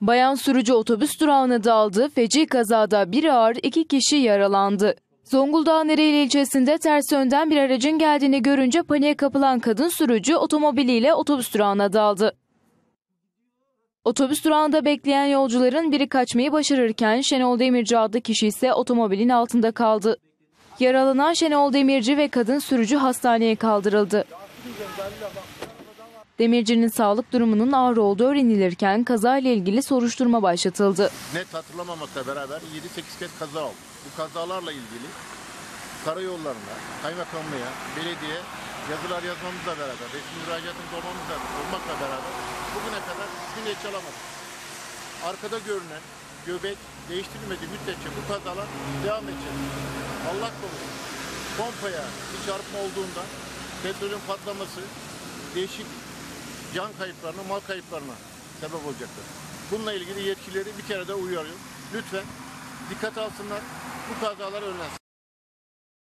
Bayan sürücü otobüs durağına daldı. Feci kazada bir ağır iki kişi yaralandı. Zonguldak'ın Ereğli ilçesinde ters yönden bir aracın geldiğini görünce paniğe kapılan kadın sürücü otomobiliyle otobüs durağına daldı. Otobüs durağında bekleyen yolcuların biri kaçmayı başarırken Şenol Demirci adlı kişi ise otomobilin altında kaldı. Yaralanan Şenol Demirci ve kadın sürücü hastaneye kaldırıldı. Demirci'nin sağlık durumunun ağır olduğu öğrenilirken kazayla ilgili soruşturma başlatıldı. net hatırlamamakla beraber 7-8 kez kaza oldu. Bu kazalarla ilgili karayollarına, kaymakamlığa, belediye yazılar yazmamızla beraber, resmi müracaatımız olmamızla olmakla beraber bugüne kadar hiçbir net çalamadık. Arkada görünen göbek değiştirilmediği müddetçe bu kazalar devam edecek. Allah korusun. Pompaya bir çarpma olduğunda petrolün patlaması değişik can kayıplarına, mal kayıplarına sebep olacaktır. Bununla ilgili yetkilileri bir kere de uyarıyorum. Lütfen dikkat alsınlar. Bu kazalar önlensin.